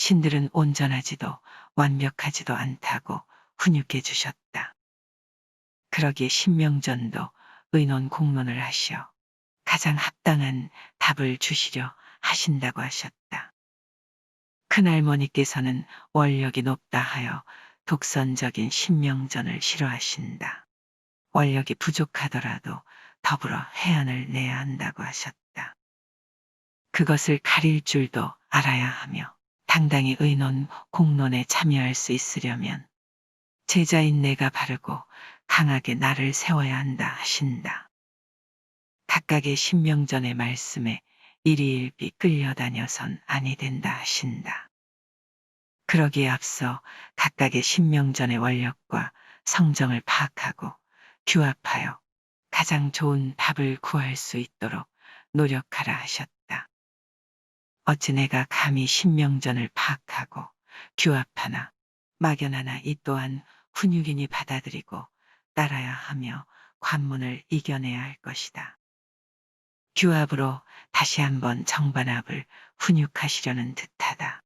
신들은 온전하지도 완벽하지도 않다고 훈육해 주셨다. 그러기에 신명전도 의논 공론을 하시어 가장 합당한 답을 주시려 하신다고 하셨다. 큰할머니께서는 원력이 높다 하여 독선적인 신명전을 싫어하신다. 원력이 부족하더라도 더불어 해안을 내야 한다고 하셨다. 그것을 가릴 줄도 알아야 하며 당당히 의논 공론에 참여할 수 있으려면 제자인 내가 바르고 강하게 나를 세워야 한다 하신다. 각각의 신명전의 말씀에 일희일비 끌려다녀선 아니 된다 하신다. 그러기에 앞서 각각의 신명전의 원력과 성정을 파악하고 규합하여 가장 좋은 답을 구할 수 있도록 노력하라 하셨다. 어찌 내가 감히 신명전을 파악하고 규합하나 막연하나 이 또한 훈육인이 받아들이고 따라야 하며 관문을 이겨내야 할 것이다. 규합으로 다시 한번 정반합을 훈육하시려는 듯하다.